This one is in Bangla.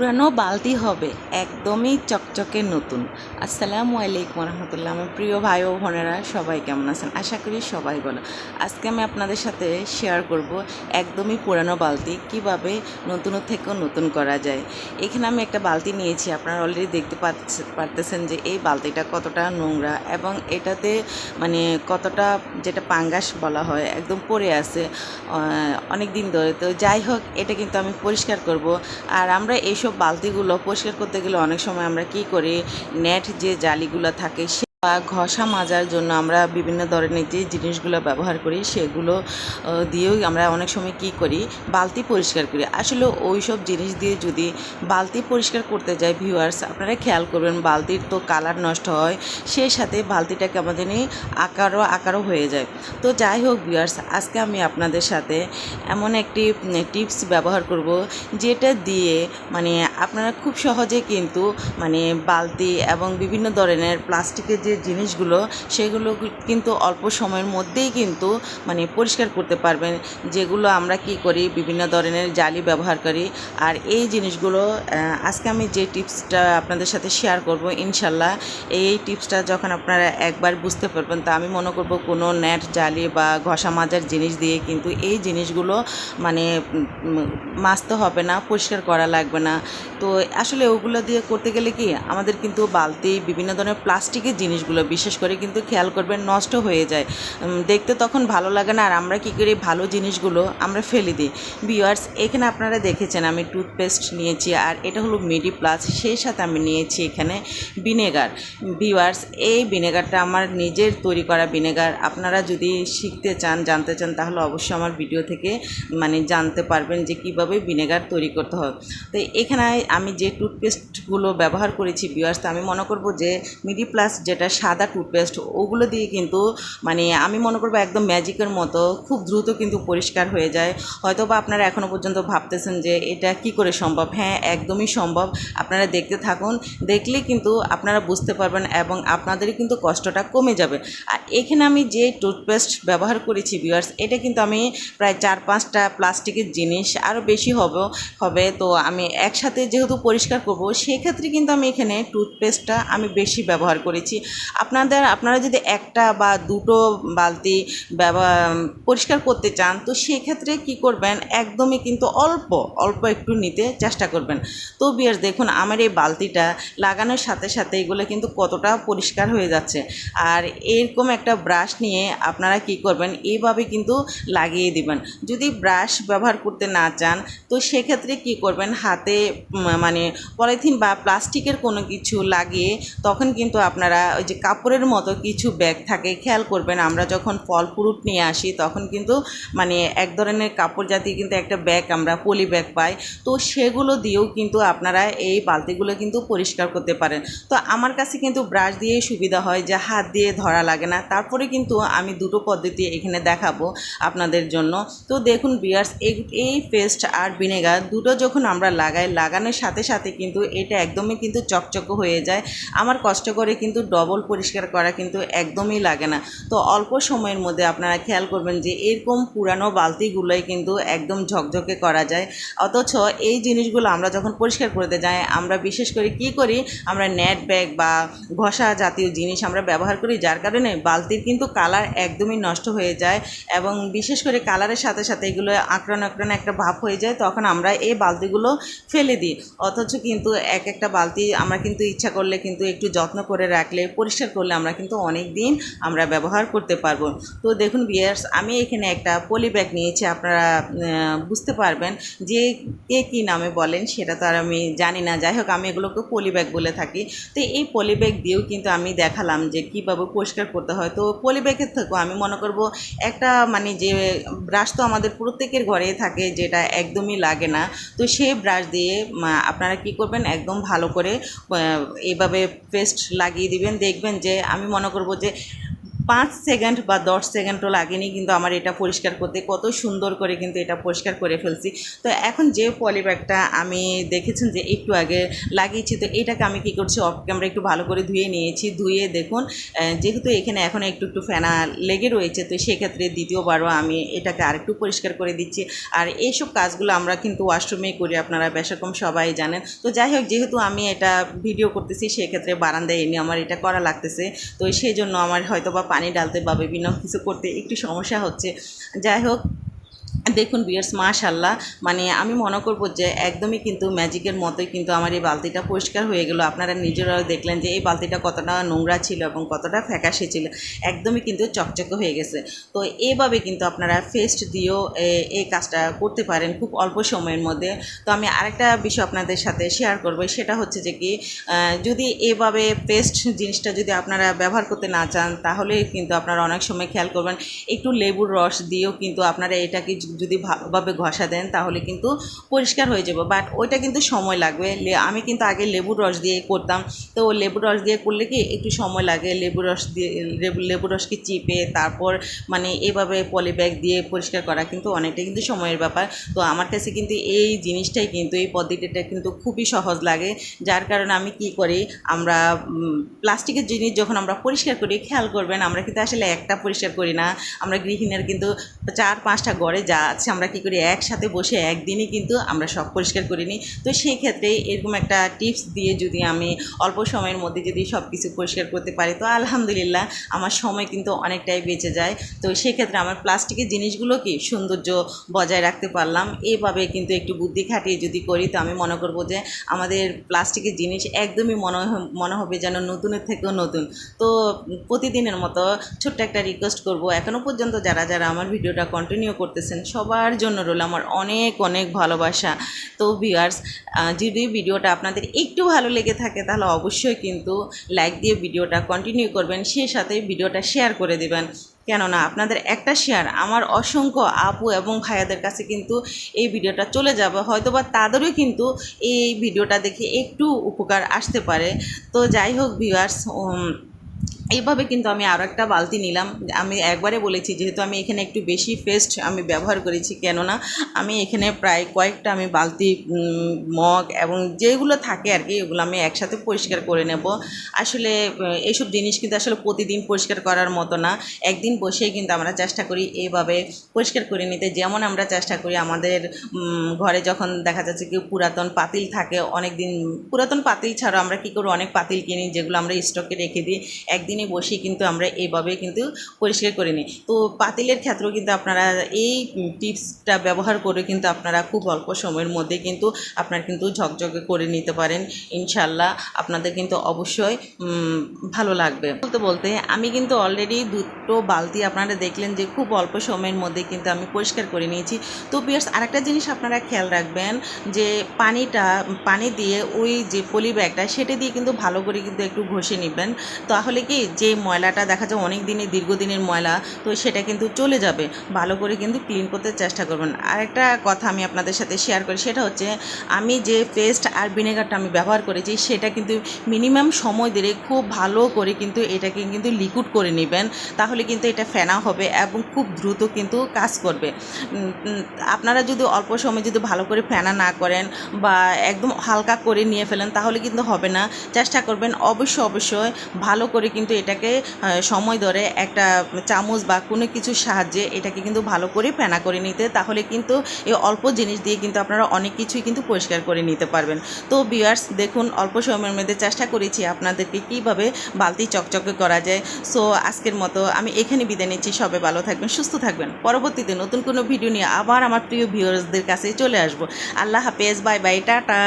পুরানো বালতি হবে, একদমই চকচকে নতুন। আসসালামু আলাইকুম রহমতুল্লাহ আমার প্রিয় ভাই ও বোনেরা, সবাই কেমন আছেন? আশা করি সবাই ভালো। আজকে আমি আপনাদের সাথে শেয়ার করব একদমই পুরানো বালতি, কীভাবে নতুন থেকেও নতুন করা যায়। এখানে আমি একটা বালতি নিয়েছি, আপনারা অলরেডি দেখতে পারতেছেন যে এই বালতিটা কতটা নোংরা এবং এটাতে মানে কতটা যেটা পাঙ্গাস বলা হয়, একদম পড়ে আছে অনেক দিন ধরে। তো যাই হোক, এটা কিন্তু আমি পরিষ্কার করব। আর আমরা এইসব বালতিগুলো পরিষ্কার করতে গেলে অনেক সময় আমরা কি করি? নেট যে জালিগুলো থাকে বা ঘষা মাজার জন্য আমরা বিভিন্ন ধরনের যে জিনিসগুলো ব্যবহার করি, সেগুলো দিয়েও আমরা অনেক সময় কি করি? বালতি পরিষ্কার করি। আসলে ওই সব জিনিস দিয়ে যদি বালতি পরিষ্কার করতে যাই ভিউয়ার্স আপনারা খেয়াল করবেন বালতির তো কালার নষ্ট হয়, সেই সাথে বালতিটা কেমন জানি আকারও আকারও হয়ে যায়। তো যাই হোক ভিউয়ার্স আজকে আমি আপনাদের সাথে এমন একটি টিপস ব্যবহার করব যেটা দিয়ে মানে আপনারা খুব সহজে কিন্তু মানে বালতি এবং বিভিন্ন ধরনের প্লাস্টিকের যে জিনিসগুলো, সেগুলো কিন্তু অল্প সময়ের মধ্যেই কিন্তু মানে পরিষ্কার করতে পারবেন। যেগুলো আমরা কি করি, বিভিন্ন ধরনের জালি ব্যবহার করি। আর এই জিনিসগুলো আজকে আমি যে টিপসটা আপনাদের সাথে শেয়ার করব, ইনশাল্লাহ এই টিপসটা যখন আপনারা একবার বুঝতে পারবেন, তা আমি মনে করব কোনো নেট জালি বা ঘষা মাজার জিনিস দিয়ে কিন্তু এই জিনিসগুলো মানে মাজতে হবে না, পরিষ্কার করা লাগবে না। তো আসলে ওগুলো দিয়ে করতে গেলে কি, আমাদের কিন্তু বালতি, বিভিন্ন ধরনের প্লাস্টিকের জিনিসগুলো, বিশেষ করে কিন্তু খেয়াল করবেন নষ্ট হয়ে যায়। দেখতে তখন ভালো লাগে না, আর আমরা কী করি, ভালো জিনিসগুলো আমরা ফেলে দিই। বিয়ার্স এখানে আপনারা দেখেছেন আমি টুথপেস্ট নিয়েছি, আর এটা হলো মিডি প্লাস সেই সাথে আমি নিয়েছি এখানে ভিনেগার বিওয়ার্স এই ভিনেগারটা আমার নিজের তৈরি করা ভিনেগার আপনারা যদি শিখতে চান, জানতে চান, তাহলে অবশ্যই আমার ভিডিও থেকে মানে জানতে পারবেন যে কীভাবে ভিনেগার তৈরি করতে হয়। তো এখানে আমি যে টুথপেস্টগুলো ব্যবহার করেছি বিওয়ার্স তো আমি মনে করব যে মিডি প্লাস যেটা সাদা টুথপেস্ট, ওগুলো দিয়ে কিন্তু মানে আমি মনে করব একদম ম্যাজিকের মতো, খুব দ্রুত কিন্তু পরিষ্কার হয়ে যায়। হয়তো বা আপনারা এখনও পর্যন্ত ভাবতেছেন যে এটা কি করে সম্ভব? হ্যাঁ একদমই সম্ভব। আপনারা দেখতে থাকুন, দেখলে কিন্তু আপনারা বুঝতে পারবেন এবং আপনাদেরই কিন্তু কষ্টটা কমে যাবে। আর এখানে আমি যে টুথপেস্ট ব্যবহার করেছি ভিউয়ার্স এটা কিন্তু আমি প্রায় চার পাঁচটা প্লাস্টিকের জিনিস, আরও বেশি হবে হবে। তো আমি একসাথে যেহেতু পরিষ্কার করব, সেক্ষেত্রে কিন্তু আমি এখানে টুথপেস্টটা আমি বেশি ব্যবহার করেছি। আপনাদের, আপনারা যদি একটা বা দুটো বালতি পরিষ্কার করতে চান, তো সেক্ষেত্রে কি করবেন, একদমই কিন্তু অল্প অল্প একটু নিতে চেষ্টা করবেন। তো বিয়ার দেখুন, আমার এই বালতিটা লাগানোর সাথে সাথে এগুলো কিন্তু কতটা পরিষ্কার হয়ে যাচ্ছে। আর এরকম একটা ব্রাশ নিয়ে আপনারা কি করবেন এইভাবে কিন্তু লাগিয়ে দিবেন। যদি ব্রাশ ব্যবহার করতে না চান, তো সেক্ষেত্রে কি করবেন, হাতে মানে পলিথিন বা প্লাস্টিকের কোনো কিছু লাগিয়ে তখন কিন্তু আপনারা ওই যে কাপড়ের মতো কিছু ব্যাগ থাকে, খেয়াল করবেন আমরা যখন ফল ফ্রুট নিয়ে আসি তখন কিন্তু মানে এক ধরনের কাপড় জাতীয় কিন্তু একটা ব্যাগ আমরা পলি ব্যাগ পাই। তো সেগুলো দিয়েও কিন্তু আপনারা এই বালতিগুলো কিন্তু পরিষ্কার করতে পারেন। তো আমার কাছে কিন্তু ব্রাশ দিয়ে সুবিধা হয় যে হাত দিয়ে ধরা লাগে না। তারপরে কিন্তু আমি দুটো পদ্ধতি এখানে দেখাবো আপনাদের জন্য। তো দেখুন বিয়ার্স এই পেস্ট আর ভিনেগার দুটো যখন আমরা লাগাই, লাগানোর সাথে সাথে কিন্তু এটা একদমই কিন্তু চকচক হয়ে যায়। আমার কষ্ট করে কিন্তু ডবল পরিষ্কার করা কিন্তু একদমই লাগে না। তো অল্প সময়ের মধ্যে আপনারা খেয়াল করবেন যে এরকম পুরানো বালতিগুলোই কিন্তু একদম ঝকঝকে করা যায়। অথচ এই জিনিসগুলো আমরা যখন পরিষ্কার করতে যাই, আমরা বিশেষ করে কি করি, আমরা নেট ব্যাগ বা ঘষা জাতীয় জিনিস আমরা ব্যবহার করি, যার কারণে বালতির কিন্তু কালার একদমই নষ্ট হয়ে যায় এবং বিশেষ করে কালারের সাথে সাথে এগুলো আঁকড়ানো আঁকড়ানো একটা ভাব হয়ে যায়, তখন আমরা এই বালতিগুলো ফেলে দিই। অথচ কিন্তু এক একটা বালতি আমরা কিন্তু ইচ্ছা করলে কিন্তু একটু যত্ন করে রাখলে পরিষ্কার করলে আমরা কিন্তু অনেক দিন আমরা ব্যবহার করতে পারব। তো দেখুন বিয়ার্স আমি এখানে একটা পলি ব্যাগ নিয়েছি আপনারা বুঝতে পারবেন যে কে কী নামে বলেন সেটা তো আর আমি জানি না। যাই হোক আমি এগুলোকে পলি ব্যাগ বলে থাকি। তো এই পলি ব্যাগ দিয়েও কিন্তু আমি দেখালাম যে কীভাবে পরিষ্কার করতে হয়। তো পলি ব্যাগের থেকেও আমি মনে করব একটা মানে যে ব্রাশ তো আমাদের প্রত্যেকের ঘরেই থাকে যেটা একদমই লাগে না। তো সেই ব্রাশ দিয়ে আপনারা কি করবেন একদম ভালো করে আহ, এইভাবে পেস্ট লাগিয়ে দিবেন দেখবেন যে আমি মনে করব যে পাঁচ সেকেন্ড বা দশ সেকেন্ডও লাগেনি, কিন্তু আমার এটা পরিষ্কার করতে, কত সুন্দর করে কিন্তু এটা পরিষ্কার করে ফেলছি। তো এখন যে পলি ব্যাগটা আমি দেখেছেন যে একটু আগে লাগিয়েছি, তো এটাকে আমি কী করছি অফ ক্যামেরা একটু ভালো করে ধুয়ে নিয়েছি, ধুয়ে দেখুন যেহেতু এখানে এখন একটু একটু ফেনা লেগে রয়েছে, তো সেক্ষেত্রে দ্বিতীয়বারও আমি এটাকে আরেকটু পরিষ্কার করে দিচ্ছি। আর এইসব কাজগুলো আমরা কিন্তু ওয়াশরুমেই করি, আপনারা বেশরকম সবাই জানেন। তো যাই হোক, যেহেতু আমি এটা ভিডিও করতেছি, সেক্ষেত্রে বারান্দায় এনে আমার এটা করা লাগতেছে, তো সেই জন্য আমার হয়তো বা পানি ডালতে বা বিভিন্ন কিছু করতে একটু সমস্যা হচ্ছে। যাই হোক দেখুন বিয়ার্স মাশাল্লাহ মানে আমি মনে করব যে একদমই কিন্তু ম্যাজিকের মতোই কিন্তু আমার এই বালতিটা পরিষ্কার হয়ে গেলো। আপনারা নিজেরাও দেখলেন যে এই বালতিটা কতটা নোংরা ছিল এবং কতটা ফ্যাকাশে ছিল। একদমই কিন্তু চকচকে হয়ে গেছে। তো এভাবে কিন্তু আপনারা ফেস্ট দিয়েও এই কাজটা করতে পারেন খুব অল্প সময়ের মধ্যে। তো আমি আরেকটা বিষয় আপনাদের সাথে শেয়ার করব। সেটা হচ্ছে যে কি যদি এভাবে পেস্ট জিনিসটা যদি আপনারা ব্যবহার করতে না চান, তাহলে কিন্তু আপনারা অনেক সময় খেয়াল করবেন, একটু লেবুর রস দিয়েও কিন্তু আপনারা এটাকে যদি ভালোভাবে ঘষা দেন, তাহলে কিন্তু পরিষ্কার হয়ে যাবে। বাট ওইটা কিন্তু সময় লাগবে। আমি কিন্তু আগে লেবুর রস দিয়ে করতাম। তো লেবুর রস দিয়ে করলে কি একটু সময় লাগে। লেবুর রস দিয়ে, লেবু, লেবুর রসকে চিপে, তারপর মানে এভাবে পলি ব্যাগ দিয়ে পরিষ্কার করা কিন্তু অনেকটা কিন্তু সময়ের ব্যাপার। তো আমার কাছে কিন্তু এই জিনিসটাই কিন্তু, এই পদ্ধতিটা কিন্তু খুবই সহজ লাগে। যার কারণে আমি কি করি, আমরা প্লাস্টিকের জিনিস যখন আমরা পরিষ্কার করি, খেয়াল করবেন, আমরা কিন্তু আসলে একটা পরিষ্কার করি না। আমরা গৃহিণীর কিন্তু চার পাঁচটা ঘরে যা আছে, আমরা কি করি, একসাথে বসে একদিনই কিন্তু আমরা সব পরিষ্কার করে নিই। তো সেই ক্ষেত্রে এরকম একটা টিপস দিয়ে যদি আমি অল্প সময়ের মধ্যে যদি সব কিছু পরিষ্কার করতে পারি, তো আলহামদুলিল্লাহ আমার সময় কিন্তু অনেকটাই বেঁচে যায়। তো সেক্ষেত্রে আমার প্লাস্টিকের জিনিসগুলো কি সৌন্দর্য বজায় রাখতে পারলাম এইভাবে কিন্তু একটু বুদ্ধি খাটিয়ে যদি করি, তো আমি মনে করব যে আমাদের প্লাস্টিকের জিনিস একদমই মনে মনে হবে যেন নতুনের থেকেও নতুন। তো প্রতিদিনের মতো ছোট্ট একটা রিকোয়েস্ট করব এখনও পর্যন্ত যারা যারা আমার ভিডিওটা কন্টিনিউ করতেছেন সবার জন্য রইল আমার অনেক অনেক ভালোবাসা। তো ভিউয়ার্স যদি ভিডিওটা আপনাদের একটু ভালো লেগে থাকে তাহলে অবশ্যই কিন্তু লাইক দিয়ে ভিডিওটা কন্টিনিউ করবেন, সেই সাথে ভিডিওটা শেয়ার করে দেবেন। কেননা আপনাদের একটা শেয়ার আমার অসংখ্য আপু এবং ভাইয়াদের কাছে কিন্তু এই ভিডিওটা চলে যাবে। হয়তোবা তাদেরও কিন্তু এই ভিডিওটা দেখে একটু উপকার আসতে পারে। তো যাই হোক ভিউয়ার্স এইভাবে কিন্তু আমি আরও একটা বালতি নিলাম। আমি একবারে বলেছি, যেহেতু আমি এখানে একটু বেশি পেস্ট আমি ব্যবহার করেছি, কেননা আমি এখানে প্রায় কয়েকটা আমি বালতি মগ এবং যেগুলো থাকে আর কি এগুলো আমি একসাথে পরিষ্কার করে নেব। আসলে এইসব জিনিস কিন্তু আসলে প্রতিদিন পরিষ্কার করার মতো না। একদিন বসেই কিন্তু আমরা চেষ্টা করি এইভাবে পরিষ্কার করে নিতে। যেমন আমরা চেষ্টা করি আমাদের ঘরে যখন দেখা যাচ্ছে কি পুরাতন পাতিল থাকে অনেক দিন পুরাতন পাতিল ছাড়াও আমরা কী করি, অনেক পাতিল কিনি, যেগুলো আমরা স্টকে রেখে দিই। একদিনে বসে কিন্তু আমরা এইভাবে কিন্তু পরিষ্কার করে নিই। তো পাতিলের ক্ষেত্রেও কিন্তু আপনারা এই টিপসটা ব্যবহার করে কিন্তু আপনারা খুব অল্প সময়ের মধ্যে কিন্তু আপনার কিন্তু ঝকঝকে করে নিতে পারেন। ইনশাল্লাহ আপনাদের কিন্তু অবশ্যই ভালো লাগবে। বলতে বলতে আমি কিন্তু অলরেডি দুটো বালতি আপনারা দেখলেন যে খুব অল্প সময়ের মধ্যে কিন্তু আমি পরিষ্কার করে নিয়েছি। তো বিয়ার্স, আরেকটা জিনিস আপনারা খেয়াল রাখবেন যে পানিটা, পানি দিয়ে ওই যে পলি ব্যাগটা, সেটা দিয়ে কিন্তু ভালো করে কিন্তু একটু ঘষে নেবেন। তাহলে কি যে ময়লাটা দেখা যায় অনেক দিনের দীর্ঘদিনের ময়লা, তো সেটা কিন্তু চলে যাবে। ভালো করে কিন্তু ক্লিন করতে চেষ্টা করবেন। আরেকটা কথা আমি আপনাদের সাথে শেয়ার করি, সেটা হচ্ছে আমি যে পেস্ট আর ভিনেগারটা আমি ব্যবহার করেছি, সেটা কিন্তু মিনিমাম সময় দিলে খুব ভালো করে কিন্তু এটাকে কিন্তু লিকুইড করে নেবেন। তাহলে কিন্তু এটা ফেনা হবে এবং খুব দ্রুত কিন্তু কাজ করবে। আপনারা যদি অল্প সময় যদি ভালো করে ফেনা না করেন বা একদম হালকা করে নিয়ে ফেলেন, তাহলে কিন্তু হবে না। চেষ্টা করবেন অবশ্যই অবশ্যই ভালো করে কিন্তু এটাকে সময় ধরে একটা চামচ বা কোনো কিছুর সাহায্যে এটাকে কিন্তু ভালো করে ফেনা করে নিতে, তাহলে কিন্তু এই অল্প জিনিস দিয়ে কিন্তু আপনারা অনেক কিছুই কিন্তু পরিষ্কার করে নিতে পারবেন। তো বিয়ার্স দেখুন, অল্প সময়ের মধ্যে চেষ্টা করেছি আপনাদেরকে কীভাবে বালতি চকচকে করা যায়। সো আজকের মতো আমি এখানে বিদায় নিচ্ছি। সবে ভালো থাকবেন, সুস্থ থাকবেন। পরবর্তীতে নতুন কোনো ভিডিও নিয়ে আবার আমার প্রিয় ভিউয়ার্সদের কাছে চলে আসব। আল্লাহ হাফেজ, বাই বাই, টাটা।